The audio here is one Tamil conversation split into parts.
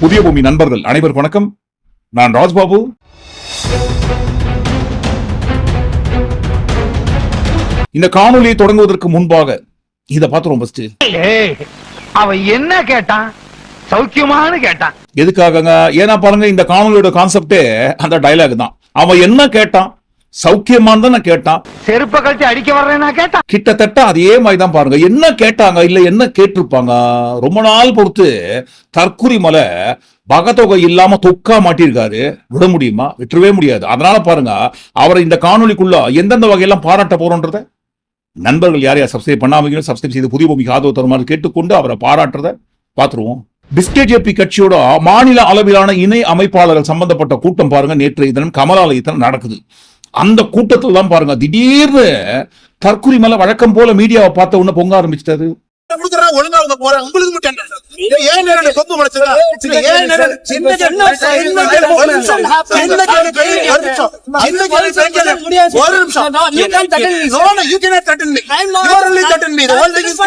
புதிய பூமி நண்பர்கள் அனைவருக்கும் வணக்கம். நான் ராஜ்பாபு. இந்த காணொலியை தொடங்குவதற்கு முன்பாக இதை ஃபர்ஸ்ட் ஏய் அவன் என்ன கேட்டான்? சௌக்கியமானு கேட்டான். எதுக்காகங்க? ஏன்னா பாருங்க இந்த காணொலியோட கான்செப்டே அந்த டயலாக் தான். அவன் என்ன கேட்டான்? சௌக்கியமான்னு தான் கேட்டான். செருப்ப கழிச்சு அடிக்க வர்றேன்னா கேட்டான் கிட்டத்தட்ட அதே மாதிரி தான் பாருங்க. என்ன கேட்டாங்க? இல்ல என்ன கேட்டிருப்பாங்க? ரொம்ப நாள் பொறுத்து தற்குறி மலை பகத்தொகை இல்லாம தொக்கா மாட்டியிருக்காரு. விட முடியுமா? விட்டுறவே முடியாது. அதனால பாருங்க அவரை இந்த காணொலிக்குள்ள எந்தெந்த வகையெல்லாம் பாராட்ட போறோன்றத நண்பர்கள் யார் யார் சப்ஸ்கிரைப் பண்ணாமீங்க சப்ஸ்கிரைப் செய்து புதிய பூமிக்கு ஆதரவு தருமாறு கேட்டுக்கொண்டு அவரை பாராட்டுறத பார்த்துருவோம். பிஸ்கெட் ஜேபி கட்சியோட மாநில அளவிலான இணை அமைப்பாளர்கள் சம்பந்தப்பட்ட கூட்டம் பாருங்க நேற்றைய தினம் கமலாலயத்தில் நடக்குது. அந்த கூட்டத்தில் தான் பாருங்க. திடீர்னு தற்கொலை மேல வழக்கம் போல மீடியாவை பார்த்த உடனே பொங்க ஆரம்பிச்சிட்டாரு. கொடுக்குறா ஒழுங்கா அவங்க போறாங்க உங்களுக்கு மட்டும் ஏன் நேரம் கொம்பு முளைச்சதா? ஏன் நேரம் சின்ன ஒரு நிமிஷம். சின்ன ஒரு நிமிஷம். ஒரு நிமிஷம்? ஒரு நிமிஷம். ஒரு நிமிஷம்,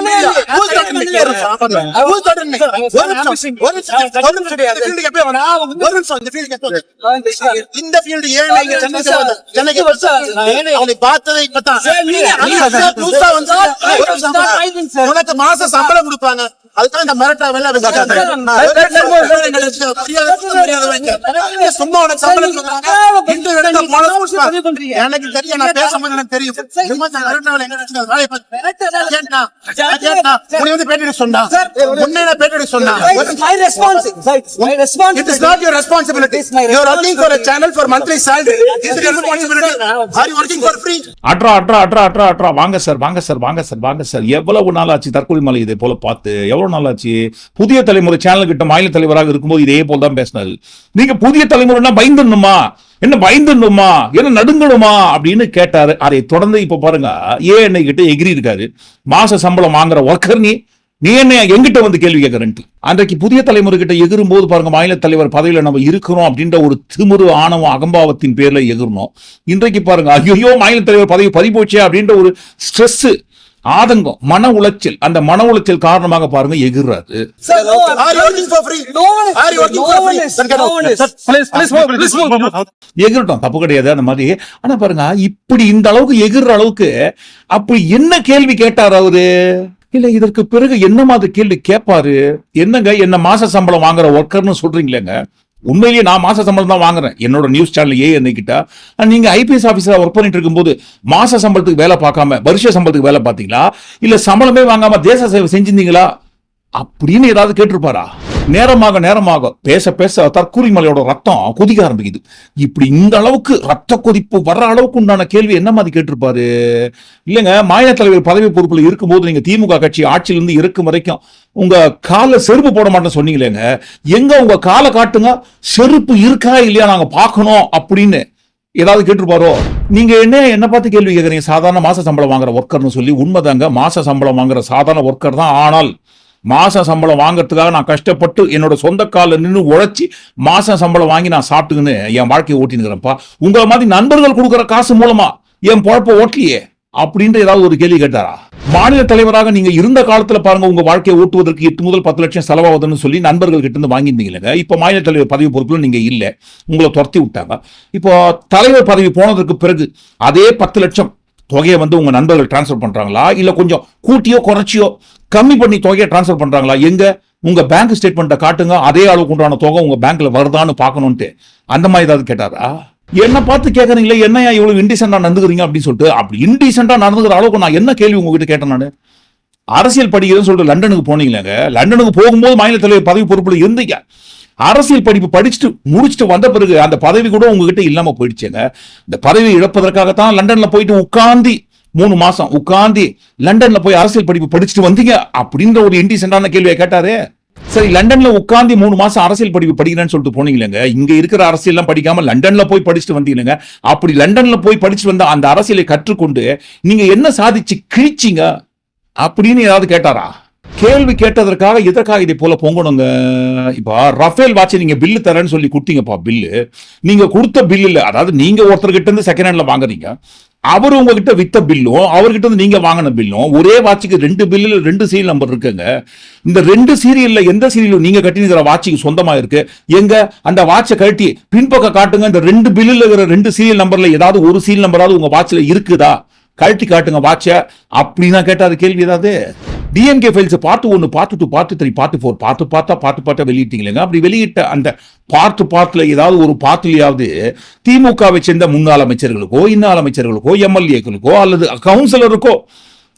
ஒரு நிமிஷம், ஒரு நிமிஷம். இந்த? ஒரு நிமிஷம், இந்த? இந்த ஏன் நீங்க சென்னைக்கு வந்து- சென்னைக்கு வந்து- அவனை பார்த்ததை இப்பதான். நீங்க- புதுசா வந்து-. உனக்கு மாசம் சம்பளம் கொடுப்பாங்க. அதுதான் இந்த மிரட்டா வேலை சும்மா உனக்கு சம்பளம் கொடுக்குறாங்க. இந்த இடத்துல போன வருஷம் எனக்கு தெரியும் நான் பேசும்போது எனக்கு தெரியும். சும்மா இந்த மிரட்டா வேலை எங்க நடக்குது? வேலையை பார்த்து. கேட்டா, கேட்டா. உன்னை வந்து பேட்டி எடுக்க சொன்னா. உன்னை நான் பேட்டி எடுக்க சொன்னா. My responsibility. My It is responsibility. not your responsibility. It is my You are working for a channel for monthly salary. Is it your responsibility? Are you working for free? அட்ரா அட்ரா அட்ரா அட்ரா அட்ரா. வாங்க சார் வாங்க சார் வாங்க சார் வாங்க சார் எவ்வளவு நாள் ஆச்சு தற்கொலை மலை இதே போல பார்த்து? எவ்வளவு நாளாச்சு புதிய தலைமுறை சேனல் கிட்ட மாநில தலைவராக இருக்கும்போது இதே போல் தான் பேசினாரு. நீங்க புதிய தலைமுறைனா பயந்துடணுமா? என்ன பயந்துடணுமா? என்ன நடுங்கணுமா? அப்படின்னு கேட்டாரு. அதை தொடர்ந்து இப்ப பாருங்க ஏ என்னை கிட்ட எகிரி இருக்காரு. மாச சம்பளம் வாங்குற ஒர்க்கர் நீ நீ என்ன எங்கிட்ட வந்து கேள்வி கேட்கறன்ட்டு. அன்றைக்கு புதிய தலைமுறை கிட்ட எகிரும் போது பாருங்க மாநில தலைவர் பதவியில நம்ம இருக்கிறோம் அப்படின்ற ஒரு திமுரு ஆணவம் அகம்பாவத்தின் பேர்ல எகிரணும் இன்றைக்கு பாருங்க ஐயோ மாநில தலைவர் பதவி பறி போச்சே அப்படின்ற ஒரு ஸ்ட்ரெஸ் ஆதங்கம் மன உளைச்சல். அந்த மன உளைச்சல் காரணமாக பாருங்க எகிர்றாரு. எகிரட்டும் தப்பு கிடையாது அந்த மாதிரி. ஆனா பாருங்க இப்படி இந்த அளவுக்கு எகிற அளவுக்கு அப்படி என்ன கேள்வி கேட்டார் அவரு? இல்ல இதற்கு பிறகு என்ன மாதிரி கேள்வி கேட்பாரு? என்னங்க என்ன மாச சம்பளம் வாங்குற ஒர்க்கர்னு சொல்றீங்களேங்க. உண்மையிலேயே நான் மாச சம்பளம் தான் வாங்குறேன். என்னோட நியூஸ் சேனல் ஏ என்னைக்கிட்ட நீங்க ஐபிஎஸ் ஆபீசரா ஒர்க் பண்ணிட்டு இருக்கும்போது மாச சம்பளத்துக்கு வேலை பார்க்காம வருஷ சம்பளத்துக்கு வேலை பார்த்தீங்களா? இல்ல சம்பளமே வாங்காம தேச சேவை செஞ்சிருந்தீங்களா? அப்படின்னு ஏதாவது கேட்டிருப்பாரா? நேரமாக நேரமாக பேச பேச தற்கூரி மலையோட ரத்தம் கொதிக்க ஆரம்பிக்குது. இப்படி இந்த அளவுக்கு ரத்த கொதிப்பு வர்ற அளவுக்கு உண்டான கேள்வி என்ன மாதிரி கேட்டிருப்பாரு? இல்லைங்க மாநில தலைவர் பதவி பொறுப்புல இருக்கும்போது நீங்க திமுக கட்சி ஆட்சியிலிருந்து இருக்கும் வரைக்கும் உங்க கால செருப்பு போட மாட்டேன்னு சொன்னீங்களேங்க. எங்க உங்க காலை காட்டுங்க? செருப்பு இருக்கா இல்லையா நாங்க பார்க்கணும் அப்படின்னு ஏதாவது கேட்டிருப்பாரோ? நீங்க என்ன என்ன பார்த்து கேள்வி கேட்குறீங்க? சாதாரண மாச சம்பளம் வாங்குற ஒர்க்கர்னு சொல்லி உண்மைதாங்க. மாச சம்பளம் வாங்குற சாதாரண ஒர்க்கர் தான். ஆனால் மாச சம்பளம் வாங்குறதுக்காக நான் கஷ்டப்பட்டு என்னோட சொந்த காலில் நின்று உழைச்சி மாச சம்பளம் வாங்கி நான் சாப்பிட்டுக்கின்னு என் வாழ்க்கையை ஓட்டினுக்கிறேன்ப்பா. உங்களை மாதிரி நண்பர்கள் கொடுக்குற காசு மூலமா என் பொழப்ப ஓட்டலையே அப்படின்ற ஏதாவது ஒரு கேள்வி கேட்டாரா? மாநில தலைவராக நீங்க இருந்த காலத்துல பாருங்க உங்க வாழ்க்கையை ஓட்டுவதற்கு எட்டு முதல் பத்து லட்சம் செலவாகுதுன்னு சொல்லி நண்பர்கள் கிட்ட இருந்து வாங்கியிருந்தீங்க இப்ப மாநில தலைவர் பதவி பொறுப்பில் நீங்க இல்ல. உங்களை துரத்தி விட்டாங்க. இப்போ தலைவர் பதவி போனதற்கு பிறகு அதே பத்து லட்சம் தொகையை வந்து உங்க நண்பர்கள் டிரான்ஸ்ஃபர் பண்றாங்களா? இல்ல கொஞ்சம் கூட்டியோ குறைச்சியோ கம்மி பண்ணி தொகையை டிரான்ஸ்ஃபர் பண்றாங்களா? எங்க? உங்க பேங்க் ஸ்டேட்மெண்ட்டை காட்டுங்க. அதே அளவுக்கு உண்டான தொகை உங்க பேங்க்ல வருதான்னு பார்க்கணும்ட்டு. அந்த மாதிரி ஏதாவது கேட்டாரா? என்ன பார்த்து கேட்கறீங்களே என்னையா இவ்வளவு இன்டீசெண்டா நடந்துக்கிறீங்க அப்படின்னு சொல்லிட்டு அப்படி இன்டீசெண்டா நடந்துக்கிற அளவுக்கு நான் என்ன கேள்வி உங்ககிட்ட கேட்டேன் நான்? அரசியல் படிக்கிறேன்னு சொல்லிட்டு லண்டனுக்கு போனீங்களேங்க. லண்டனுக்கு போகும்போது மாநில தலைவர் பதவி பொறுப்பில் இருந்தீங்க. அரசியல் படிப்பு படிச்சுட்டு முடிச்சுட்டு வந்த பிறகு அந்த பதவி கூட உங்ககிட்ட இல்லாம போயிடுச்சுங்க. இந்த பதவி இழப்பதற்காகத்தான் லண்டன்ல போயிட்டு உட்காந்து மூணு மாசம் உட்காந்து லண்டன்ல போய் அரசியல் படிப்பு படிச்சுட்டு வந்தீங்க அப்படின்ற ஒரு இன்டிசென்டான கேள்வியை கேட்டாரு. சரி லண்டன்ல உட்காந்து மூணு மாசம் அரசியல் படிப்பு படிக்கிறேன்னு சொல்லிட்டு போனீங்களேங்க. இங்க இருக்கிற அரசியல் எல்லாம் படிக்காம லண்டன்ல போய் படிச்சுட்டு வந்தீங்க அப்படி லண்டன்ல போய் படிச்சுட்டு வந்த அந்த அரசியலை கற்றுக்கொண்டு நீங்க என்ன சாதிச்சு கிழிச்சீங்க அப்படின்னு ஏதாவது கேட்டாரா? கேள்வி கேட்டதற்காக எதற்காக இதை போல பொங்கணுங்க? இப்போ ரஃபேல் வாட்ச் நீங்க பில்லு தரேன்னு சொல்லி கொடுத்தீங்கப்பா பில்லு நீங்க கொடுத்த பில்லு இல்லை. அதாவது நீங்க ஒருத்தர்கிட்ட இருந்து செகண்ட் ஹேண்ட்ல வாங்குறீங்க அவர் உங்ககிட்ட வித்த பில்லும் அவர்கிட்ட இருந்து நீங்க வாங்கின பில்லும் ஒரே வாட்சுக்கு ரெண்டு பில்லுல ரெண்டு சீரியல் நம்பர் இருக்குங்க. இந்த ரெண்டு சீரியல்ல எந்த சீரியலும் நீங்க கட்டினுக்கிற வாட்சுக்கு சொந்தமா இருக்கு. எங்க அந்த வாட்சை கழட்டி பின்பக்கம் காட்டுங்க இந்த ரெண்டு பில்லுல இருக்கிற ரெண்டு சீரியல் நம்பர்ல ஏதாவது ஒரு சீரியல் நம்பராவது உங்க வாட்ச்ல இருக்குதா? கழட்டி காட்டுங்க வாட்சை. அப்படின்னா கேட்டாது கேள்வி ஏதாவது டிஎம்கே ஃபைல்ஸ் பார்த்து ஒன்று பார்த்து டூ பார்த்து த்ரீ பார்த்து ஃபோர் பார்த்து பார்த்தா பார்த்து பார்த்தா வெளியிட்டீங்களேங்க. அப்படி வெளியிட்ட அந்த பார்த்து பார்த்துல ஏதாவது ஒரு பார்த்துலையாவது திமுகவை சேர்ந்த முன்னாள் அமைச்சர்களுக்கோ இன்னாள் அமைச்சர்களுக்கோ எம்எல்ஏக்களுக்கோ அல்லது கவுன்சிலருக்கோ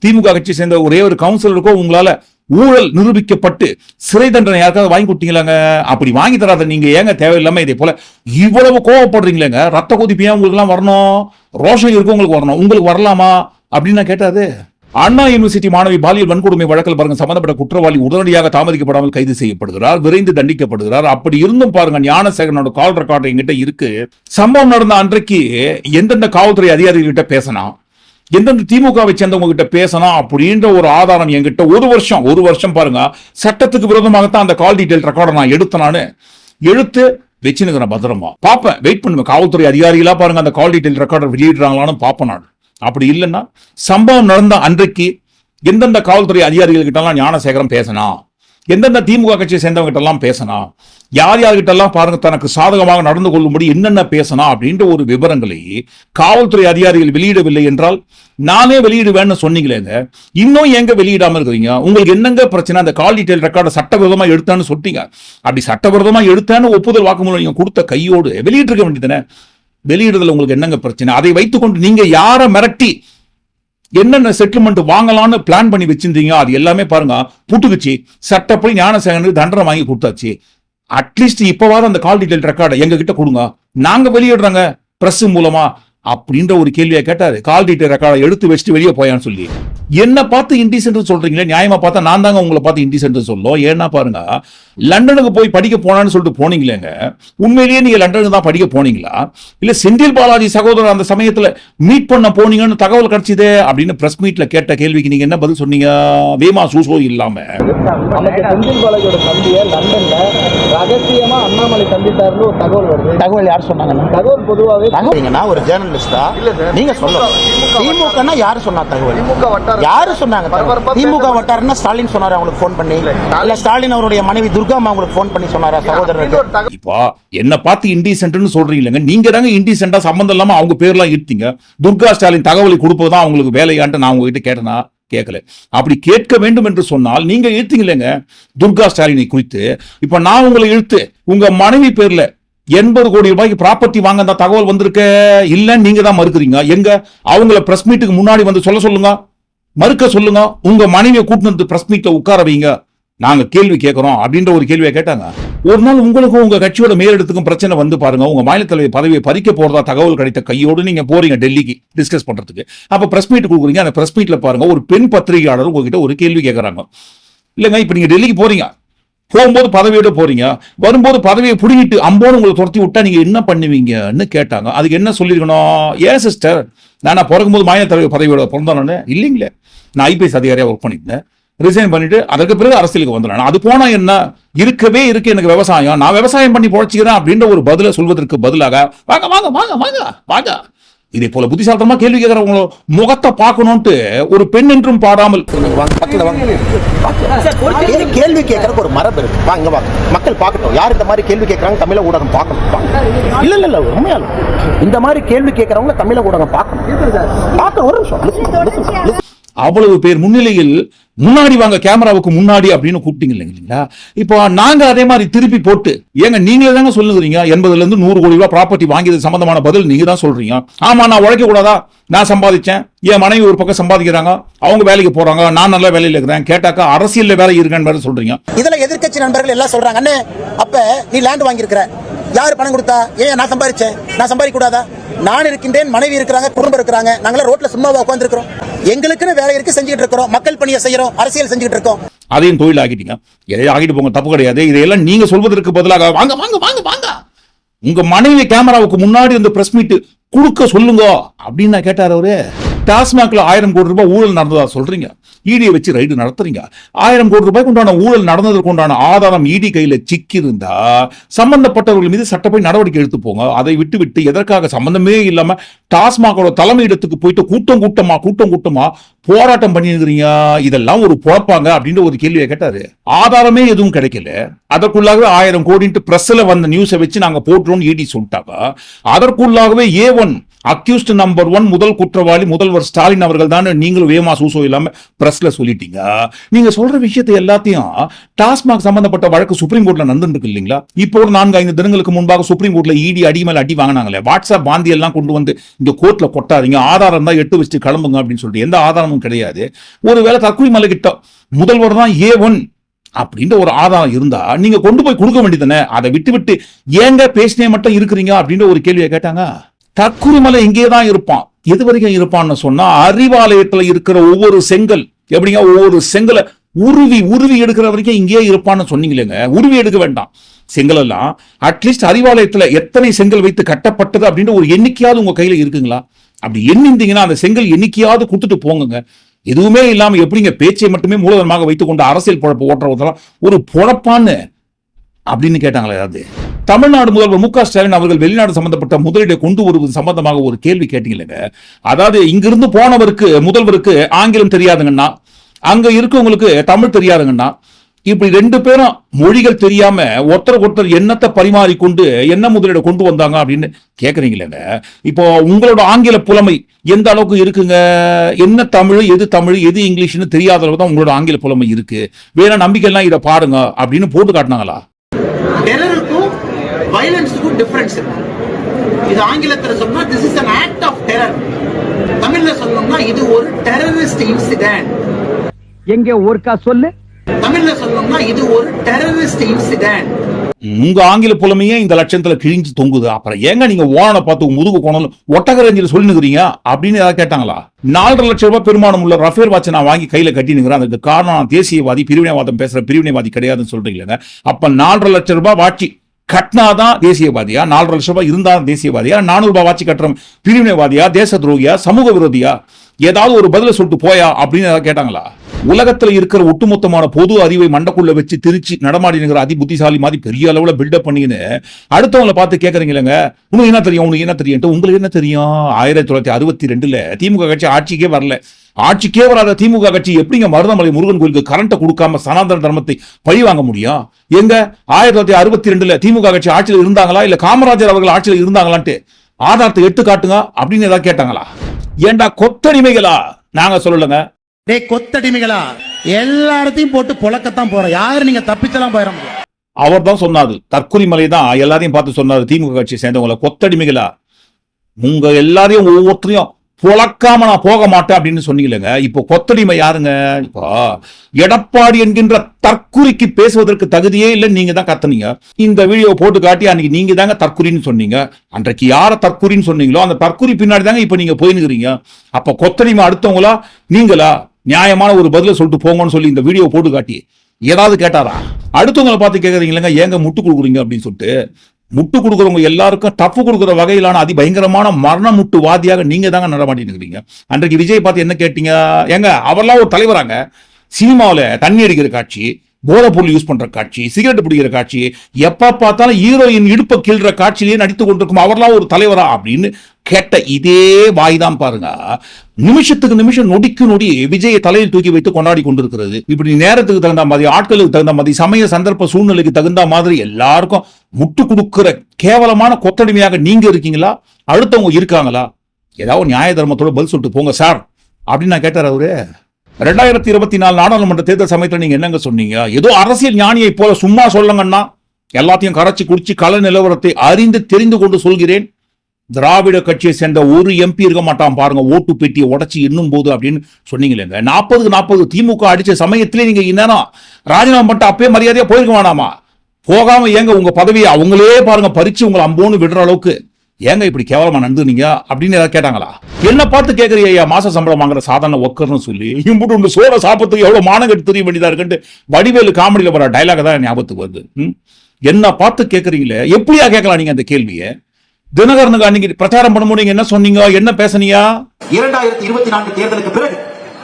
திமுக கட்சியை சேர்ந்த ஒரே ஒரு கவுன்சிலருக்கோ உங்களால ஊழல் நிரூபிக்கப்பட்டு சிறை தண்டனை யாருக்காவது வாங்கி கொடுத்தீங்களாங்க? அப்படி வாங்கி தராத நீங்க ஏங்க தேவையில்லாம இதே போல இவ்வளவு கோவப்படுறீங்களேங்க. ரத்த கொதிப்பு ஏன் உங்களுக்கு எல்லாம் வரணும்? ரோஷம் இருக்கு உங்களுக்கு வரணும். உங்களுக்கு வரலாமா? அப்படின்னு நான் கேட்டாது அண்ணா யூனிவர்சிட்டி மாணவி பாலியல் வன்கொடுமை வழக்கில் பாருங்க சம்பந்தப்பட்ட குற்றவாளி உடனடியாக தாமதிக்கப்படாமல் கைது செய்யப்படுகிறார் விரைந்து தண்டிக்கப்படுகிறார். அப்படி இருந்தும் பாருங்க ஞானசேகரனோட கால் ரெக்கார்டு எங்கிட்ட இருக்கு. சம்பவம் நடந்த அன்றைக்கு எந்தெந்த காவல்துறை அதிகாரிகிட்ட பேசினான் எந்தெந்த திமுகவை சேர்ந்தவங்க கிட்ட பேசணும் அப்படின்ற ஒரு ஆதாரம் என்கிட்ட ஒரு வருஷம் ஒரு வருஷம் பாருங்க சட்டத்துக்கு விரோதமாகத்தான் அந்த கால் டீட்டெயில் ரெக்கார்டை நான் எடுத்தனானு எடுத்து வச்சுனுக்கிறேன் பத்திரமா. பார்ப்பேன் வெயிட் பண்ணுவேன். காவல்துறை அதிகாரிகளா பாருங்க அந்த கால் டீட்டெயில் ரெக்கார்டர் வெளியிடுறாங்களான்னு பார்ப்பேன் நான். அப்படி இல்லைன்னா சம்பவம் நடந்த அன்றைக்கு எந்தெந்த காவல்துறை அதிகாரிகள் கிட்டலாம் ஞானசேகரம் பேசினா எந்தெந்த திமுக கட்சியை சேர்ந்தவங்க பேசினா எல்லாம் யார் யார்கிட்ட எல்லாம் பாருங்க தனக்கு சாதகமாக நடந்து கொள்ளும்படி என்னென்ன பேசினா அப்படின்ற ஒரு விவரங்களை காவல்துறை அதிகாரிகள் வெளியிடவில்லை என்றால் நானே வெளியிடுவேன்னு சொன்னீங்களேங்க இன்னும் எங்க வெளியிடாம இருக்கிறீங்க? உங்களுக்கு என்னங்க பிரச்சனை? அந்த கால் டீட்டெயில் ரெக்கார்டை சட்டவிரோதமா எடுத்தான்னு சொல்லிட்டீங்க. அப்படி சட்டவிரோதமா எடுத்தான்னு ஒப்புதல் வாக்குமூலம் நீங்க கொடுத்த கையோடு வெளியிட்டிருக்க இருக்க வெளியிடுதல் உங்களுக்கு என்னங்க பிரச்சனை? அதை வைத்துக்கொண்டு நீங்க யாரை மிரட்டி என்னென்ன செட்டில்மெண்ட் வாங்கலாம்னு பிளான் பண்ணி வச்சிருந்தீங்க? அது எல்லாமே பாருங்க. புட்டுக்குச்சு. சட்டப்படி ஞானசேகனுக்கு தண்டனை வாங்கி கொடுத்தாச்சு. அட்லீஸ்ட் இப்போவாத அந்த கால் டீட்டெயில் ரெக்கார்டை எங்ககிட்ட கொடுங்க. நாங்க வெளியிடுறாங்க. பிரஸ் மூலமா. அப்படின்ற ஒரு கேள்வியை கேட்டாரு. கால் டீடைல் ரெக்கார்டை எடுத்து வச்சுட்டு வெளியே போயான்னு சொல்லி. என்ன பார்த்து இன்டிசென்ட் சொல்றீங்களே நியாயமா பார்த்தா நான் தாங்க உங்களை பார்த்து இன்டிசென்ட் சொல்லும். ஏன்னா பாருங்க லண்டனுக்கு போய் படிக்க போனான்னு சொல்லிட்டு போனீங்களேங்க. உண்மையிலேயே நீங்க லண்டனுக்கு தான் படிக்க போனீங்களா? இல்ல செந்தில் பாலாஜி சகோதரர் அந்த சமயத்துல மீட் பண்ண போனீங்கன்னு தகவல் கிடைச்சதே அப்படின்னு பிரஸ் மீட்ல கேட்ட கேள்விக்கு நீங்க என்ன பதில் சொன்னீங்க? வேமா சூசோ இல்லாம. செந்தில் பாலாஜியோட தம்பியை லண்டன்ல ரகசியமா அண்ணாமலை சந்தித்தாருன்னு ஒரு தகவல் வருது. தகவல் யார் சொன்னாங்க? தகவல் பொதுவாகவே நான் ஒரு ஜேர்னலிஸ்டா நீங்க சொல்லணும். திமுகனா யாரு சொன்னா தகவல்? யாரு சொன்னாங்க திமுக. வட்டாரம்னா ஸ்டாலின் சொன்னாரா? அவங்களுக்கு ஃபோன் பண்ணி. இல்ல ஸ்டாலின் அவருடைய மனைவி துர்கா அம்மா உங்களுக்கு ஃபோன் பண்ணி சொன்னாரா தகவல் இப்போ என்ன பார்த்து இன்டிசென்ட்னு சொல்றீங்களங்க. நீங்க தாங்க இன்டிசென்டா சம்பந்தம் இல்லாம அவங்க பேர்லாம் இழுத்தீங்க துர்கா ஸ்டாலின் தகவலை கொடுப்பதுதான் அவங்களுக்கு வேலையான்ட்டு நான் உங்ககிட்ட கேட்டனா? கேட்கல அப்படி கேட்க வேண்டும் என்று சொன்னால் நீங்க இழுத்தீங்களேங்க துர்கா ஸ்டாலினை குறித்து. இப்ப நான் உங்களை இழுத்து உங்க மனைவி பேர்ல எண்பது கோடி ரூபாய்க்கு ப்ராப்பர்ட்டி வாங்க அந்த தகவல் வந்திருக்க? இல்லைன்னு நீங்க தான் மறுக்கிறீங்க. எங்க? அவங்கள பிரஸ் மீட்டுக்கு முன்னாடி வந்து சொல்ல சொல்லுங்க. மறுக்க சொல்லுங்க. உங்க மனைவியை கூட்டிட்டு வந்து பிரஸ் மீட்ல உட்கார வைங்க. நாங்க கேள்வி கேட்கிறோம் அப்படின்ற ஒரு கேள்வியை கேட்டாங்க. ஒரு நாள் உங்களுக்கும் உங்க கட்சியோட மேலிடத்துக்கும் பிரச்சனை வந்து பாருங்க. உங்க மாநில தலைவர் பதவியை பறிக்க போறதா தகவல் கிடைத்த கையோடு நீங்க போறீங்க டெல்லிக்கு டிஸ்கஸ் பண்றதுக்கு. அப்ப பிரஸ் மீட் கொடுக்குறீங்க. அந்த பிரஸ் மீட்ல பாருங்க ஒரு பெண் பத்திரிகையாளர் உங்ககிட்ட ஒரு கேள்வி கேட்கறாங்க. இல்லைங்க இப்ப நீங்க டெல்லிக்கு போறீங்க. போகும்போது பதவியோட போறீங்க. வரும்போது பதவியை பிடிங்கிட்டு அம்போன்னு உங்களை துரத்தி விட்டா நீங்க என்ன பண்ணுவீங்கன்னு கேட்டாங்க. அதுக்கு என்ன சொல்லியிருக்கணும்? ஏன் சிஸ்டர் நான் பிறக்கும்போது மாநில தலைவர் பதவியோட பிறந்தானு இல்லைங்களே. நான் ஐபிஎஸ் அதிகாரியா ஒர்க் பண்ணியிருந்தேன். ரிசைன் பண்ணிட்டு அதற்கு பிறகு அரசியலுக்கு வந்துடுறேன் அது போனா என்ன? இருக்கவே இருக்கு எனக்கு விவசாயம். நான் விவசாயம் பண்ணி பொழைச்சிக்கிறேன் அப்படின்ற ஒரு பதில சொல்வதற்கு பதிலாக வாங்க வாங்க வாங்க வாங்க வாங்க. இதே போல புத்திசாலித்தனமா கேள்வி கேட்கறவங்கள முகத்தை பார்க்கணும்ட்டு ஒரு பெண் என்றும் பாடாமல். கேள்வி. கேட்கறதுக்கு ஒரு மரபு இருக்கு? வாங்க வாங்க. மக்கள் பார்க்கட்டும். யார் இந்த மாதிரி கேள்வி கேட்கறாங்க? தமிழக ஊடகம் பார்க்கணும். இல்ல இல்ல இல்ல உண்மையால இந்த மாதிரி கேள்வி கேட்கறவங்க தமிழக ஊடகம் பார்க்கணும். பார்க்க ஒரு நிமிஷம். அவ்வளவு பேர் முன்னிலையில் முன்னாடி வாங்க கேமராவுக்கு முன்னாடி அப்படின்னு கூப்பிட்டீங்க இல்லைங்களா? இப்போ நாங்க அதே மாதிரி திருப்பி போட்டு ஏங்க நீங்களே தாங்க சொல்லுறீங்க எண்பதுல இருந்து நூறு கோடி ரூபாய் ப்ராப்பர்ட்டி வாங்கியது சம்பந்தமான பதில் நீங்க தான் சொல்றீங்க. ஆமா நான் உழைக்க கூடாதா? நான் சம்பாதிச்சேன். என் மனைவி ஒரு பக்கம் சம்பாதிக்கிறாங்க. அவங்க வேலைக்கு போறாங்க. நான் நல்ல வேலையில இருக்கிறேன். கேட்டாக்கா அரசியல்ல வேலை இருக்கேன்னு வேற சொல்றீங்க. இதுல எதிர்க்கட்சி நண்பர்கள் எல்லாம் சொல்றாங்க அண்ணே அப்ப நீ லேண்ட் வாங்கியிருக்கிற. யார் பணம் கொடுத்தா? ஏன் நான் சம்பாதிச்சேன் நான் சம்பாதிக்க கூடாதா நான் இருக்கின்றேன் மனைவி இருக்கிறாங்க குடும்பம் இருக்கிறாங்க. நாங்களாம் ரோட்ல சும்மாவா உட்காந்துருக்கிறோம் எங்களுக்குன்னு வேலை இருக்கு செஞ்சுட்டு இருக்கிறோம். மக்கள் பணியை செய்யறோம் அரசியல் செஞ்சுட்டு இருக்கோம். அதையும் தொழில் ஆகிட்டீங்க எதையும் ஆகிட்டு போங்க தப்பு கிடையாது. இதையெல்லாம் நீங்க சொல்வதற்கு பதிலாக வாங்க வாங்க வாங்க வாங்க. உங்க மனைவி கேமராவுக்கு முன்னாடி இந்த பிரஸ் மீட் கொடுக்க சொல்லுங்க அப்படின்னு நான் கேட்டார் அவரு. டாஸ்மாக்ல ஆயிரம் கோடி ரூபாய் ஊழல் நடந்ததா சொல்றீங்க? இடியை வச்சு ரைடு நடத்துறீங்க. ஆயிரம் கோடி ரூபாய்க்கு உண்டான ஊழல் நடந்ததற்கு உண்டான ஆதாரம் இடி கையில சிக்கி இருந்தா சம்பந்தப்பட்டவர்கள் மீது சட்டப்படி நடவடிக்கை எடுத்து போங்க. அதை விட்டு விட்டு எதற்காக சம்பந்தமே இல்லாம டாஸ்மாகோட தலைமையிடத்துக்கு போயிட்டு கூட்டம் கூட்டமா கூட்டம் கூட்டமா போராட்டம் பண்ணிருக்கிறீங்க இதெல்லாம் ஒரு பொழப்பாங்க அப்படின்ற ஒரு கேள்வியை கேட்டாரு. ஆதாரமே எதுவும் கிடைக்கல. அதற்குள்ளாகவே ஆயிரம் கோடின்ட்டு பிரஸ்ல வந்த நியூஸை வச்சு நாங்க போட்டுறோம் இடி சொல்லிட்டாங்க. அதற்குள்ளாகவே A one accused number one முதல் குற்றவாளி முதல்வர் ஸ்டாலின் அவர்கள் தான் நீங்களும் வேமா சூசோ இல்லாம பிரஸ்ல சொல்லிட்டீங்க. நீங்க சொல்ற விஷயத்தை எல்லாத்தையும் டாஸ்மாக் சம்பந்தப்பட்ட வழக்கு சுப்ரீம் கோர்ட்ல நடந்துட்டு இல்லைங்களா? இப்போ ஒரு நான்கு ஐந்து தினங்களுக்கு முன்பாக சுப்ரீம் கோர்ட்ல இடி அடி மேல அடி வாங்கினாங்களே. வாட்ஸ்அப் வாந்தி எல்லாம் கொண்டு வந்து இங்க கோர்ட்ல கொட்டாதீங்க. ஆதாரம் தான் எட்டு வச்சுட்டு கிளம்புங்க அப்படின்னு சொல்லிட்டு எந்த ஆதாரமும் கிடையாது. ஒருவேளை தற்கொலை மலை கிட்ட முதல்வர் தான் ஏ ஒன் அப்படின்ற ஒரு ஆதாரம் இருந்தா நீங்க கொண்டு போய் கொடுக்க வேண்டியதானே அதை விட்டு விட்டு ஏங்க பேசினே மட்டும் இருக்கிறீங்க அப்படின்ற ஒரு கேள்வியை கேட்டாங்க. தற்குறிமலை இங்கே தான் இருப்பான். எது வரைக்கும் இருப்பான்னு சொன்னா அறிவாலயத்துல இருக்கிற ஒவ்வொரு செங்கல் எப்படிங்க? ஒவ்வொரு செங்கலை உருவி உருவி எடுக்கிற வரைக்கும் இங்கேயே இருப்பான்னு சொன்னீங்களேங்க. உருவி எடுக்க வேண்டாம். செங்கல் எல்லாம் அட்லீஸ்ட் அறிவாலயத்துல எத்தனை செங்கல் வைத்து கட்டப்பட்டது அப்படின்ற ஒரு எண்ணிக்கையாவது உங்க கையில இருக்குங்களா? அப்படி எண்ணிந்தீங்கன்னா அந்த செங்கல் எண்ணிக்கையாவது கொடுத்துட்டு போங்க எதுவுமே இல்லாம எப்படிங்க? பேச்சை மட்டுமே மூலதனமாக வைத்துக்கொண்டு அரசியல் பொழப்பு ஓட்டுறவதெல்லாம் ஒரு பொழப்பான்னு அப்படின்னு கேட்டாங்களே ஏதாவது தமிழ்நாடு முதல்வர் மு க ஸ்டாலின் அவர்கள் வெளிநாடு சம்பந்தப்பட்ட முதலீடு கொண்டு வருவது சம்பந்தமாக ஒரு கேள்வி கேட்டீங்க அதாவது இங்கிருந்து போனவருக்கு முதல்வருக்கு ஆங்கிலம் தெரியாதுங்கன்னா அங்க இருக்கவங்களுக்கு தமிழ் தெரியாதுங்கன்னா இப்படி ரெண்டு பேரும் மொழிகள் தெரியாம ஒருத்தர் ஒருத்தர் என்னத்தை பரிமாறிக்கொண்டு என்ன முதலீடு கொண்டு வந்தாங்க அப்படின்னு கேக்குறீங்களேங்க. இப்போ உங்களோட ஆங்கில புலமை எந்த அளவுக்கு இருக்குங்க? என்ன தமிழ் எது தமிழ் எது இங்கிலீஷ்னு தெரியாத அளவுக்கு தான் உங்களோட ஆங்கில புலமை இருக்கு. வேற நம்பிக்கைலாம் இதை பாருங்க அப்படின்னு போட்டு காட்டினாங்களா? வயலன்ஸுக்கும் டிஃபரன்ஸ் இருக்கு. இது ஆங்கிலத்துல சொன்னா this is an act of terror தமிழ்ல சொல்லணும்னா இது ஒரு டெரரிஸ்ட் இன்சிடென்ட் எங்க ஒருக்கா சொல்லு. தமிழ்ல சொல்லணும்னா இது ஒரு டெரரிஸ்ட் இன்சிடென்ட் உங்க ஆங்கில புலமையே இந்த லட்சத்துல கிழிஞ்சு தொங்குது. அப்புறம் ஏங்க நீங்க ஓன பார்த்து முதுகு கோணம் ஒட்டக ரேஞ்சில் சொல்லினுக்கிறீங்க? அப்படின்னு ஏதாவது கேட்டாங்களா? நாலரை லட்சம் ரூபாய் பெருமானம் உள்ள ரஃபேல் வாட்சை நான் வாங்கி கையில கட்டினுக்கிறேன். அதுக்கு காரணம் தேசியவாதி பிரிவினைவாதம் பேசுற பிரிவினைவாதி கிடையாதுன்னு சொல்றீங்களேங்க. அப்ப நாலரை லட்சம் ரூபாய் வாட்சி. கட்டினாதான் தேசியவாதியா? நாலரை லட்சம் ரூபாய் இருந்தா தேசியவாதியா? நானூறு ரூபாய் வாட்சி கட்டுற பிரிவினைவாதியா தேச துரோகியா சமூக விரோதியா? ஏதாவது ஒரு பதில சொல்லிட்டு போயா அப்படின்னு ஏதாவது கேட்டாங்களா? உலகத்துல இருக்கிற ஒட்டுமொத்தமான பொது அறிவை மண்டக்குள்ள வச்சு திருச்சி நடமாடினுங்கிற அதி புத்திசாலி மாதிரி பெரிய அளவுல பில்டப் பண்ணின்னு அடுத்தவங்களை பார்த்து கேக்குறீங்களேங்க உனக்கு என்ன தெரியும்? உனக்கு என்ன தெரியும் உங்களுக்கு என்ன தெரியும்? ஆயிரத்தி தொள்ளாயிரத்தி அறுபத்தி ரெண்டுல திமுக கட்சி ஆட்சிக்கே வரல. ஆட்சிக்கே வராத திமுக கட்சி எப்படிங்க மருதமலை முருகன் கோயிலுக்கு கரண்ட்டை கொடுக்காம சனாதன தர்மத்தை பழி வாங்க முடியும்? எங்க? ஆயிரத்தி தொள்ளாயிரத்தி அறுபத்தி ரெண்டுல திமுக கட்சி ஆட்சியில் இருந்தாங்களா? இல்ல காமராஜர் அவர்கள் ஆட்சியில் இருந்தாங்களான்ட்டு ஆதாரத்தை எட்டு காட்டுங்க அப்படின்னு ஏதாவது கேட்டாங்களா? ஏண்டா கொத்தடிமைகளா? நாங்க சொல்லலங்க. டே கொத்தடிமைகளா? எல்லாத்தையும் போட்டு புழக்கத்தான் போறோம் யாரு நீங்க தப்பிச்செல்லாம் போயிட முடியும் அவர் தான் சொன்னாரு. தற்கொலை மலை தான் எல்லாரையும் பார்த்து சொன்னாரு. திமுக கட்சி சேர்ந்தவங்கள கொத்தடிமைகளா? உங்க எல்லாரையும் ஒவ்வொருத்தரையும் புழக்காம நான் போக மாட்டேன் அப்படின்னு சொன்னீங்களேங்க. இப்போ கொத்தடிமை யாருங்க? இப்போ எடப்பாடி என்கின்ற தற்குறிக்கு பேசுவதற்கு தகுதியே இல்லை நீங்க தான் கத்துனீங்க. இந்த வீடியோ போட்டு காட்டி அன்னைக்கு நீங்க தாங்க தற்குறின்னு சொன்னீங்க. அன்றைக்கு யார தற்குறின்னு சொன்னீங்களோ அந்த தற்குறி பின்னாடி தாங்க இப்போ நீங்க போயினுக்கிறீங்க அப்போ கொத்தடிமை அடுத்தவங்களா? நீங்களா? நியாயமான ஒரு பதில சொல்லிட்டு போங்கன்னு சொல்லி இந்த வீடியோ போட்டு காட்டி ஏதாவது கேட்டாரா? அடுத்தவங்களை பார்த்து கேக்குறீங்களங்க ஏங்க முட்டு கொடுக்குறீங்க அப்படின்னு சொல்லிட்டு முட்டு கொடுக்குறவங்க எல்லாருக்கும் டஃப் கொடுக்குற வகையிலான அதி பயங்கரமான மரண முட்டு வாதியாக நீங்க தாங்க நடமாட்டின்னு இருக்கிறீங்க. அன்றைக்கு விஜய் பார்த்து என்ன கேட்டீங்க? ஏங்க அவர்லாம் ஒரு தலைவராங்க. சினிமாவில் தண்ணி அடிக்கிற காட்சி போதைப் பொருள் யூஸ் பண்ற காட்சி சிகரெட் பிடிக்கிற காட்சி எப்ப பார்த்தாலும் ஹீரோயின் இடுப்பை கீழ்ற காட்சியிலேயே நடித்து கொண்டிருக்கும் அவர்லாம் ஒரு தலைவரா அப்படின்னு கேட்ட இதே வாய் தான் பாருங்க. நிமிஷத்துக்கு நிமிஷம் நொடிக்கு நொடி விஜயை தலையில் தூக்கி வைத்து கொண்டாடி கொண்டிருக்கிறது. இப்படி நேரத்துக்கு தகுந்த மாதிரி ஆட்களுக்கு தகுந்த மாதிரி சமய சந்தர்ப்ப சூழ்நிலைக்கு தகுந்த மாதிரி எல்லாருக்கும் முட்டு கொடுக்கிற கேவலமான கொத்தடிமையாக நீங்க இருக்கீங்களா? அடுத்தவங்க இருக்காங்களா? ஏதாவது ஒரு நியாய தர்மத்தோட பதில் சொல்லிட்டு போங்க சார். அப்படின்னு நான் கேட்டார் அவரு. ரெண்டாயிரத்தி இருபத்தி நாலு நாடாளுமன்ற தேர்தல் சமயத்தில் நீங்க என்னங்க சொன்னீங்க? ஏதோ அரசியல் ஞானியை போல சும்மா சொல்லுங்கன்னா எல்லாத்தையும் கரைச்சி குடிச்சு கள நிலவரத்தை அறிந்து தெரிந்து கொண்டு சொல்கிறேன். திராவிட கட்சியை சேர்ந்த ஒரு எம்பி இருக்க மாட்டான் பாருங்க. ஓட்டு பெட்டியை உடச்சி எண்ணும் போது அப்படின்னு சொன்னீங்களேங்க. நாற்பதுக்கு நாற்பது திமுக அடிச்ச சமயத்திலே நீங்க என்னன்னா ராஜினாமா பண்ணிட்டு அப்பயே மரியாதையா போயிருக்க வேணாமா? போகாம ஏங்க உங்க பதவியை அவங்களே பாருங்க பறிச்சு உங்களை அம்போன்னு விடுற அளவுக்கு. ஏங்க இப்படி கேவலமா நடந்துனீங்க அப்படின்னு ஏதாவது கேட்டாங்களா? என்ன பார்த்து கேக்குறீங்க ஐயா? மாச சம்பளம் வாங்குற சாதாரண ஒக்கர்னு சொல்லி இம்புட்டு ஒன்று சோழ சாப்பிட்டு எவ்வளோ மானங்கட்டு தெரிய வேண்டியதா இருக்குன்ட்டு வடிவேலு காமெடியில வர டைலாக் தான் ஞாபகத்துக்கு வருது. ம்? என்ன பார்த்து கேட்குறீங்களே எப்படியா கேட்கலாம் நீங்க அந்த கேள்வியை? தினகரனுக்கு அன்னைக்கு பிரச்சாரம் பண்ணும்போது நீங்க என்ன சொன்னீங்க? என்ன பேசுனீங்க? இரண்டாயிரத்தி இருபத்தி நான்கு தேர்தலுக்கு பிறகு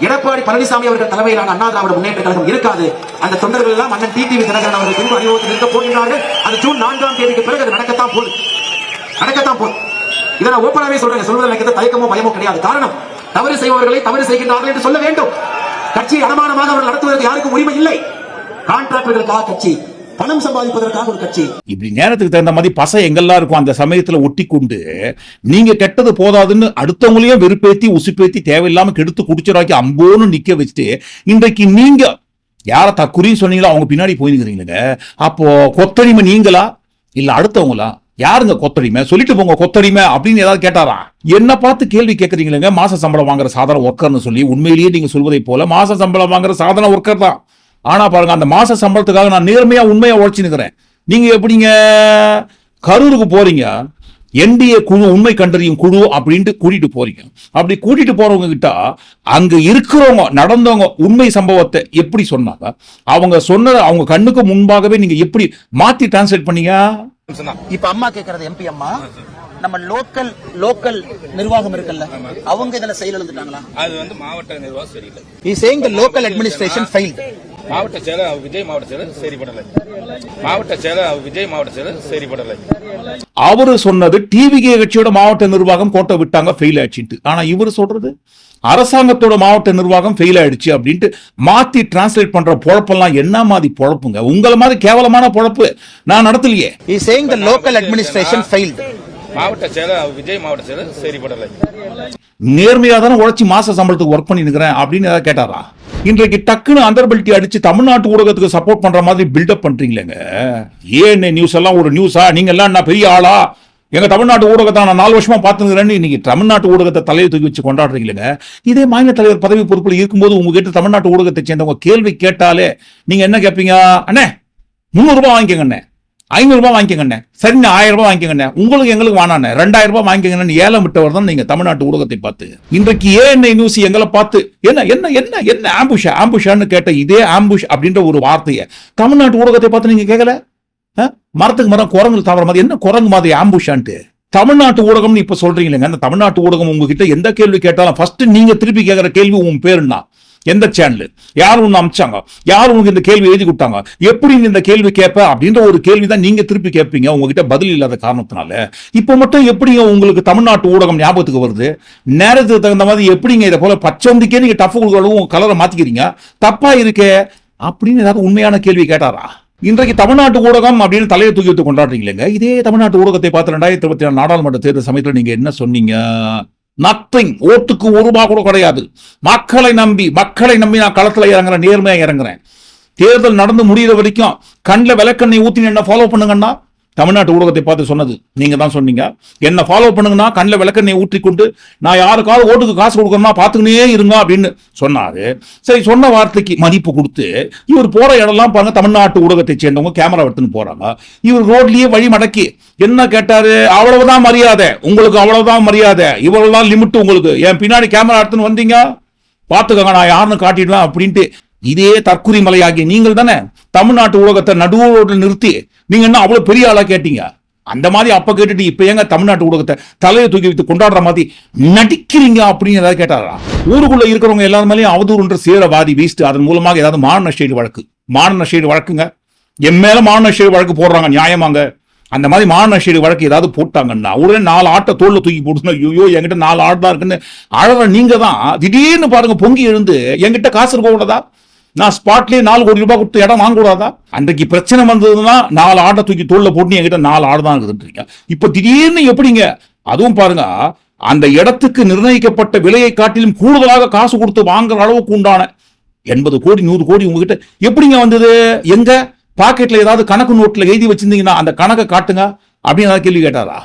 எடப்பாடி பழனிசாமி அவர்கள் தலைமையிலான அண்ணா திராவிட முன்னேற்ற கழகம் இருக்காது. அந்த தொண்டர்கள் எல்லாம் அண்ணன் டிடிவி தினகரன் அவர்கள் பின்பு அறிமுகத்தில் இருக்க போகின்றார்கள். அது ஜூன் நான்காம் தேதிக்கு பிறகு அது நடக்கத்தான் போகுது. நடக்கத்தான் போகுது. இதை நான் ஓப்பனாவே சொல்றேன் சொல்வதில் எனக்கு தயக்கமோ பயமோ கிடையாது. காரணம் தவறு செய்பவர்களை தவறு செய்கின்றார்கள் என்று சொல்ல வேண்டும். கட்சி அடமானமாக அவர்கள் நடத்துவதற்கு யாருக்கும் உரிமை இல்லை. கான்ட்ராக்டர்களுக்காக கட்சி பணம் சம்பாதிப்பதற்காக ஒரு கட்சி. இப்படி நேரத்துக்கு தகுந்த மாதிரி பசை எங்கெல்லாம் இருக்கும் அந்த சமயத்துல ஒட்டி கொண்டு நீங்க கெட்டது போதாதுன்னு அடுத்தவங்களையும் வெறுப்பேத்தி உசுப்பேத்தி தேவையில்லாம கெடுத்து குடிச்சிடாக்கி அம்போன்னு நிக்க வச்சுட்டு இன்றைக்கு நீங்க யார தக்குறின்னு சொன்னீங்களோ அவங்க பின்னாடி போயிருக்கிறீங்களே அப்போ கொத்தடிமை நீங்களா? இல்ல அடுத்தவங்களா? யாருங்க கொத்தடிமை? சொல்லிட்டு போங்க கொத்தடிமை அப்படின்னு ஏதாவது கேட்டாரா? என்ன பார்த்து கேள்வி கேட்கறீங்களேங்க. மாச சம்பளம் வாங்குற சாதாரண ஒர்க்கர்னு சொல்லி உண்மையிலேயே நீங்க சொல்வதை போல மாச சம்பளம் வாங்குற சாதாரண ஒர்க்கர் தான். ஆனா பாருங்க அந்த மாச சம்பளத்துக்காக நான் நேர்மையா உண்மையா உழைச்சு நிக்கிறேன். நீங்க எப்படிங்க? கரூருக்கு போறீங்க. என்டிஏ குழு உண்மை கண்டறியும் குழு அப்படின்ட்டு கூட்டிட்டு போறீங்க. அப்படி கூட்டிட்டு போறவங்க கிட்ட அங்க இருக்கிறவங்க நடந்தவங்க உண்மை சம்பவத்தை எப்படி சொன்னாங்க? அவங்க சொன்னதை அவங்க கண்ணுக்கு முன்பாகவே நீங்க எப்படி மாத்தி டிரான்ஸ்லேட் பண்ணீங்க? இப்ப அம்மா கேக்குறது எம்பி அம்மா. நம்ம லோக்கல் லோக்கல் நிர்வாகம் இருக்குல்ல அவங்க இதுல செயல் எழுந்துட்டாங்களா அது வந்து மாவட்ட நிர்வாகம் சரியில்லை. Is saying the local administration failed மாவட்ட செயலர் விஜய் மாவட்ட செயலர் சரிபடலை மாவட்ட செயலர் விஜய் மாவட்ட செயலர் சரிபடலை அவரு சொன்னது டிவிகே கட்சியோட மாவட்ட நிர்வாகம் கோட்டை விட்டாங்க ஃபெயில் ஆயிடுச்சுட்டு ஆனா இவர் சொல்றது அரசாங்கத்தோட மாவட்ட நிர்வாகம் ஃபெயில் ஆயிடுச்சு அப்படின்ட்டு மாத்தி டிரான்ஸ்லேட் பண்ற பொழப்பெல்லாம் என்ன மாதிரி பொழப்புங்க? உங்களை மாதிரி கேவலமான பொழப்பு நான் நடத்தலையே. Is saying the local administration failed மாவட்ட செயலர் விஜய் மாவட்ட செயலர் சரிபடலை நேர்மையா தானே உழைச்சி மாச சம்பளத்துக்கு ஒர்க் பண்ணி நிக்கிறேன் அப்படின்னு ஏதாவது கேட்டாரா? இன்றைக்கு டக்குன்னு அந்தர்பல்ட்டி அடிச்சு தமிழ்நாட்டு ஊடகத்துக்கு சப்போர்ட் பண்ற மாதிரி பில்டப் பண்றீங்களேங்க. ஏன் நியூஸ் எல்லாம் ஒரு நியூஸா நீங்க எல்லாம் நான் பெரிய ஆளா? எங்க தமிழ்நாட்டு ஊடகத்தை நான் நாலு வருஷமா பார்த்துக்கிறேன்னு நீங்க தமிழ்நாட்டு ஊடகத்தை தலையை தூக்கி வச்சு கொண்டாடுறீங்களேங்க. இதே மாநில தலைவர் பதவி பொறுப்பில் இருக்கும்போது உங்ககிட்ட தமிழ்நாட்டு ஊடகத்தை சேர்ந்தவங்க கேள்வி கேட்டாலே நீங்க என்ன கேட்பீங்க அண்ணே முந்நூறு ரூபாய் வாங்கிக்கோங்க அண்ணே. ஐநூறு ரூபாய் வாங்கிக்கோங்க அண்ணே சரிண்ணே ஆயிரம் ரூபாய் வாங்கிக்கோங்கண்ணே. உங்களுக்கு எங்களுக்கு வேணாண்ணே. ரெண்டாயிரம் ரூபாய் வாங்கிக்கங்கன்னு ஏலம் விட்டவர் தான் நீங்க தமிழ்நாட்டு ஊடகத்தை பார்த்து. இன்றைக்கு ஏன் நியூஸ் எங்களை பார்த்து என்ன என்ன என்ன என்ன ஆம்புஷா ஆம்புஷான்னு கேட்ட இதே ஆம்புஷ் அப்படின்ற ஒரு வார்த்தையை தமிழ்நாட்டு ஊடகத்தை பார்த்து நீங்க கேட்கல? ஆ? மரத்துக்கு மரம் குரங்கு தவற மாதிரி என்ன குரங்கு மாதிரி ஆம்புஷான்ட்டு தமிழ்நாட்டு ஊடகம்னு இப்ப இல்லைங்க. அந்த தமிழ்நாட்டு ஊடகம் உங்ககிட்ட எந்த கேள்வி கேட்டாலும் ஃபர்ஸ்ட் நீங்க திருப்பி கேட்கிற கேள்வி உன் பேருன்னா எந்த சேனல் யார் ஒன்று அமிச்சாங்க? யார் உனக்கு இந்த கேள்வி எழுதி கொடுத்தாங்க? எப்படி நீ இந்த கேள்வி கேட்ப? அப்படின்ற ஒரு கேள்வி தான் நீங்க திருப்பி கேட்பீங்க. உங்ககிட்ட பதில் இல்லாத காரணத்தினால. இப்போ மட்டும் எப்படிங்க உங்களுக்கு தமிழ்நாட்டு ஊடகம் ஞாபகத்துக்கு வருது? நேரத்துக்கு தகுந்த மாதிரி எப்படிங்க இதை போல பச்சோந்திக்கே நீங்க டஃப் கொடுக்கறதும் உங்க கலரை மாத்திக்கிறீங்க? தப்பா இருக்கே. அப்படின்னு ஏதாவது உண்மையான கேள்வி கேட்டாரா? இன்றைக்கு தமிழ்நாட்டு ஊடகம் அப்படின்னு தலையை தூக்கி வைத்து கொண்டாடுறீங்களேங்க. இதே தமிழ்நாட்டு ஊடகத்தை பார்த்து ரெண்டாயிரத்தி இருபத்தி நாலு நாடாளுமன்ற தேர்தல் சமயத்தில் நீங்க என்ன சொன்னீங்க? நத்திங் ஓட்டுக்கு ஒரு ரூபா கூட கிடையாது. மக்களை நம்பி மக்களை நம்பி நான் களத்துல இறங்குறேன் நேர்மையாக இறங்குறேன். தேர்தல் நடந்து முடிகிற வரைக்கும் கண்ணில் விளக்கண்ணை ஊத்தி என்ன ஃபாலோ பண்ணுங்கன்னா தமிழ்நாட்டு ஊடகத்தை பார்த்து சொன்னது. நீங்க தான் சொன்னீங்க. என்ன ஃபாலோ பண்ணுங்கன்னா கண்ணில் விளக்கெண்ணெய் ஊற்றி கொண்டு நான் யாருக்காவது ஓட்டுக்கு காசு கொடுக்கணும்னா பார்த்துக்கினே இருங்க அப்படின்னு சொன்னாரு. சரி சொன்ன வார்த்தைக்கு மதிப்பு கொடுத்து இவர் போற இடம்லாம் பாருங்க தமிழ்நாட்டு ஊடகத்தை சேர்ந்தவங்க கேமரா எடுத்துன்னு போறாங்க. இவர் ரோட்லயே வழி மடக்கி என்ன கேட்டாரு? அவ்வளவுதான் மரியாதை. உங்களுக்கு அவ்வளவுதான் மரியாதை. இவ்வளவுதான் லிமிட் உங்களுக்கு. என் பின்னாடி கேமரா எடுத்துன்னு வந்தீங்க? பார்த்துக்கோங்க நான் யாருன்னு காட்டிடுவேன் அப்படின்ட்டு இதே தற்குறி மலையாகிய நீங்கள் தானே தமிழ்நாட்டு ஊடகத்தை நடுவோடு நிறுத்தி நீங்க என்ன அவ்வளவு பெரிய ஆளா கேட்டீங்க? அந்த மாதிரி அப்ப கேட்டுட்டு இப்ப ஏங்க தமிழ்நாட்டு ஊடகத்தை தலையை தூக்கி வைத்து கொண்டாடுற மாதிரி நடிக்கிறீங்க அப்படின்னு ஏதாவது கேட்டாரா? ஊருக்குள்ள இருக்கிறவங்க எல்லாரும் மேலேயும் சேர வாதி வீசிட்டு அதன் மூலமாக ஏதாவது மான நஷ்டீடு வழக்கு. மான நஷ்டீடு வழக்குங்க. என் மேல மான நஷ்டீடு வழக்கு போடுறாங்க நியாயமாங்க. அந்த மாதிரி மான நஷ்டீடு வழக்கு ஏதாவது போட்டாங்கன்னா உடனே நாலு ஆட்டை தோல்ல தூக்கி போட்டுனா ஐயோ என்கிட்ட நாலு ஆடு தான் இருக்குன்னு அழற நீங்க தான் திடீர்னு பாருங்க பொங்கி எழுந்து என்கிட்ட காசு இருக்கக்கூடாதா நான் ஸ்பாட்லயே நாலு கோடி ரூபாய் கொடுத்து இடம் வாங்க கூடாதா? அன்றைக்கு பிரச்சனை வந்ததுன்னா நாலு ஆடை தூக்கி தோல்ல போட்டு என்கிட்ட நாலு ஆடு தான் இருக்குதுன்றீங்க இப்ப திடீர்னு எப்படிங்க? அதுவும் பாருங்க அந்த இடத்துக்கு நிர்ணயிக்கப்பட்ட விலையை காட்டிலும் கூடுதலாக காசு கொடுத்து வாங்குற அளவுக்கு உண்டான எண்பது கோடி நூறு கோடி உங்ககிட்ட எப்படிங்க வந்தது? எங்க? பாக்கெட்ல ஏதாவது கணக்கு நோட்டில் எழுதி வச்சிருந்தீங்கன்னா அந்த கணக்கை காட்டுங்க அப்படின்னு கேள்வி கேட்டாரா?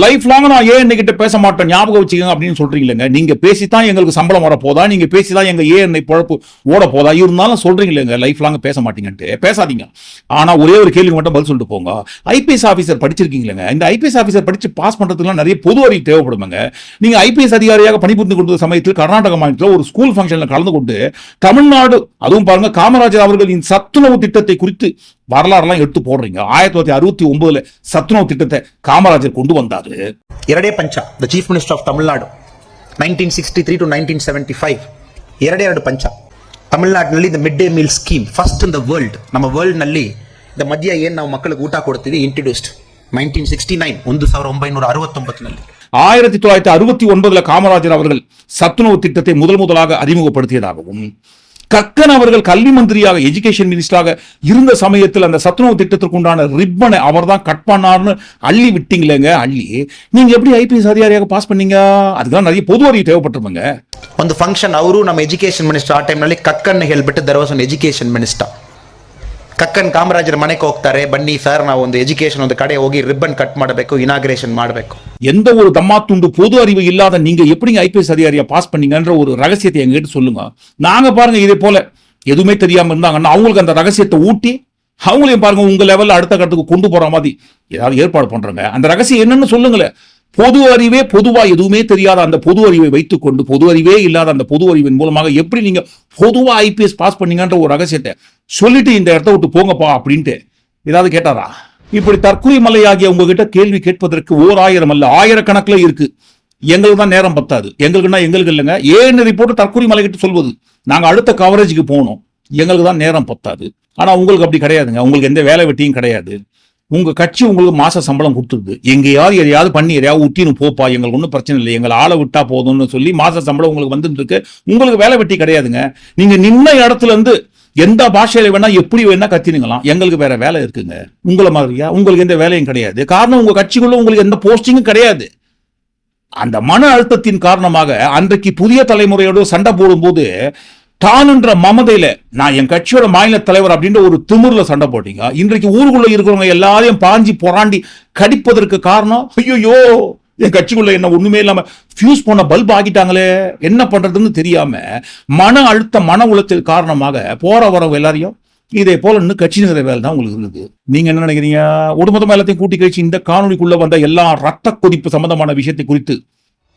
லைஃப் லாங் நான் ஏன் என்கிட்ட பேச மாட்டேன்? ஞாபகம் வச்சுக்கோங்க அப்படின்னு சொல்றீங்களேங்க நீங்க பேசித்தான் எங்களுக்கு சம்பளம் வர போதா? நீங்க பேசிதான் எங்க ஏ என்னை பொழப்பு ஓட போதா? இருந்தாலும் சொல்றீங்களேங்க லைஃப் லாங் பேச மாட்டீங்கன்ட்டு. பேசாதீங்க. ஆனா ஒரே ஒரு கேள்வி மட்டும் பதில் சொல்லிட்டு போங்க. ஐபிஎஸ் ஆஃபீஸர் படிச்சிருக்கீங்களேங்க இந்த ஐபிஎஸ் ஆஃபீஸர் படிச்சு பாஸ் பண்றதுக்குலாம் நிறைய பொது அறிவு தேவைப்படுமாங்க. நீங்க ஐபிஎஸ் அதிகாரியாக பணிபுரிந்து கொண்ட சமயத்தில் கர்நாடக மாநிலத்தில் ஒரு ஸ்கூல் ஃபங்க்ஷனில் கலந்து கொண்டு தமிழ்நாடு அதுவும் பாருங்க காமராஜர் அவர்களின் சத்துணவு திட்டத்தை குறித்து வரலாறுலாம் எடுத்து போடுறீங்க ஆயிரத்தி தொள்ளாயிரத்தி அறுபத்தி ஒன்பதுல சத்துணவு திட்டத்தை காமராஜர் கொண்டு வந்தாரு ಎರಡೇ ಪಂಚ the chief minister of Tamil Nadu nineteen sixty three to nineteen seventy five ಎರಡೇ ಎರಡು ಪಂಚ ತಮಿಳ್ನಾಡಿನಲ್ಲಿ the midday meal scheme first in the world ನಮ್ಮ ವರ್ಲ್ಡ್ನಲ್ಲಿ ದ ಮಧ್ಯ ಏನು ನಾವು ಮಕ್ಕಳಿಗೆ ಊಟ ಕೊಡ್ತೀವಿ ಇಂಟ್ರೊಡ್ಯೂಸ್ಡ್ ನೈನ್ಟೀನ್ ಸಿಕ್ಸ್ಟಿ ನೈನ್ ಒಂದು ಸಾವಿರ ಒಂಬೈನೂರ ಅರವತ್ತೊಂಬತ್ತಿನಲ್ಲಿ ஆயிரத்தி தொள்ளாயிரத்தி அறுபத்தி ஒன்பதுல காமராஜர் அவர்கள் சத்துணவு திட்டத்தை முதல் முதலாக அறிமுகப்படுத்தியதாகவும் கக்கன் அவர்கள் கல்வி மந்திரியாக எஜுகேஷன் மினிஸ்டராக இருந்த சமயத்தில் அந்த சத்துணவு திட்டத்திற்கு உண்டான ரிப்பனை அவர் தான் கட் பண்ணார்னு அள்ளி விட்டீங்களேங்க அள்ளி நீங்க எப்படி ஐபிஎஸ் அதிகாரியாக பாஸ் பண்ணீங்க அதுக்கெல்லாம் நிறைய பொது அறிவு தேவைப்பட்டிருப்பாங்க ಒಂದು ಫಂಕ್ಷನ್ ಅವರು ನಮ್ಮ ಎಜುಕೇಶನ್ ಮಿನಿಸ್ಟರ್ ಆ ಟೈಮ್ನಲ್ಲಿ ಕಕ್ಕನ್ ಹೇಳ್ಬಿಟ್ಟು there was one education minister ಕಕ್ಕನ್ ಕಾಮರಾಜರ ಮನೆಗೆ ಹೋಗ್ತಾರೆ ಬನ್ನಿ ಸರ್ ನಾವು ಒಂದು ಎಜುಕೇಶನ್ ಒಂದು ಕಡೆ ಹೋಗಿ ರಿಬ್ಬನ್ ಕಟ್ ಮಾಡಬೇಕು ಇನಾಗ್ರೇಷನ್ ಮಾಡಬೇಕು எந்த ஒரு தம்மாத்துண்டு பொது அறிவு இல்லாத நீங்க எப்படிங்க ஐபிஎஸ் அதிகாரியா பாஸ் பண்ணீங்கன்ற ஒரு ரகசியத்தை எங்ககிட்ட சொல்லுங்க நாங்க பாருங்க இதே போல எதுவுமே தெரியாம இருந்தாங்கன்னா அவங்களுக்கு அந்த ரகசியத்தை ஊட்டி அவங்களையும் பாருங்க உங்க லெவல்ல அடுத்த கட்டத்துக்கு கொண்டு போற மாதிரி ஏதாவது ஏற்பாடு பண்றாங்க அந்த ரகசியம் என்னன்னு சொல்லுங்களேன் பொது அறிவே பொதுவா எதுவுமே தெரியாத அந்த பொது அறிவை வைத்துக்கொண்டு பொது அறிவே இல்லாத அந்த பொது அறிவின் மூலமாக எப்படி நீங்க பொதுவா ஐபிஎஸ் பாஸ் பண்ணீங்கன்ற ஒரு ரகசியத்தை சொல்லிட்டு இந்த இடத்த விட்டு போங்கப்பா அப்படின்ட்டு. ஏதாவது கேட்டாரா? இப்படி தற்கொலை மலையாகிய உங்ககிட்ட கேள்வி கேட்பதற்கு ஓர் ஆயிரம் அல்ல ஆயிரக்கணக்கில் இருக்கு. எங்களுக்கு தான் நேரம் பத்தாது. எங்களுக்குன்னா எங்களுக்கு இல்லைங்க. ஏன்னு ரிப்போர்ட் தற்கொலை மலைகிட்ட சொல்வது. நாங்கள் அடுத்த கவரேஜுக்கு போனோம் எங்களுக்கு தான் நேரம் பத்தாது. ஆனால் உங்களுக்கு அப்படி கிடையாதுங்க. உங்களுக்கு எந்த வேலை வெட்டியும் கிடையாது. உங்க கட்சி உங்களுக்கு மாச சம்பளம் கொடுத்துருது. எங்கேயாவது எதையாவது பண்ணி எதையாவது ஊட்டின்னு போப்பா எங்களுக்கு ஒன்றும் பிரச்சனை இல்லை. எங்களை ஆளை விட்டா போதும்னு சொல்லி மாச சம்பளம் உங்களுக்கு வந்துட்டு இருக்கு உங்களுக்கு வேலை வெட்டி கிடையாதுங்க. நீங்க நின்ன இடத்துல இருந்து எந்த பாஷையில வேணா எப்படி வேணா கத்தினுங்களாம் எங்களுக்கு வேற வேலை இருக்குங்க. உங்களை மாதிரியா? உங்களுக்கு எந்த வேலையும் கிடையாது. காரணம் உங்க கட்சிக்குள்ள உங்களுக்கு எந்த போஸ்டிங்கும் கிடையாது. அந்த மன அழுத்தத்தின் காரணமாக அன்றைக்கு புதிய தலைமுறையோடு சண்டை போடும்போது தானுன்ற மமதையில நான் என் கட்சியோட மாநில தலைவர் அப்படின்ற ஒரு திமிர்ல சண்டை போட்டீங்க. இன்றைக்கு ஊருக்குள்ள இருக்கிறவங்க எல்லாரையும் பாஞ்சி பொறாண்டி கடிப்பதற்கு காரணம் ஐயோ என் கட்சிக்குள்ள என்ன ஒண்ணுமே இல்லாம ஃபியூஸ் போன பல்ப் ஆகிட்டாங்களே என்ன பண்றதுன்னு தெரியாம மன அழுத்த மன உளைச்சல் காரணமாக போற வரவங்க எல்லாரையும் இதே போல இன்னும் கட்சி நிறைய வேலை தான் உங்களுக்கு இருக்குது நீங்க என்ன நினைக்கிறீங்க? ஒட்டுமொத்தமா எல்லாத்தையும் கூட்டி கழிச்சு இந்த காணொலிக்குள்ள வந்த எல்லா ரத்த கொதிப்பு சம்பந்தமான விஷயத்தை குறித்து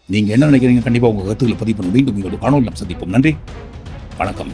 நீங்க என்ன நினைக்கிறீங்க? கண்டிப்பா உங்க கருத்துக்களை பதிவு பண்ண மீண்டும் உங்களோட காணொலி சந்திப்போம். நன்றி. வணக்கம்.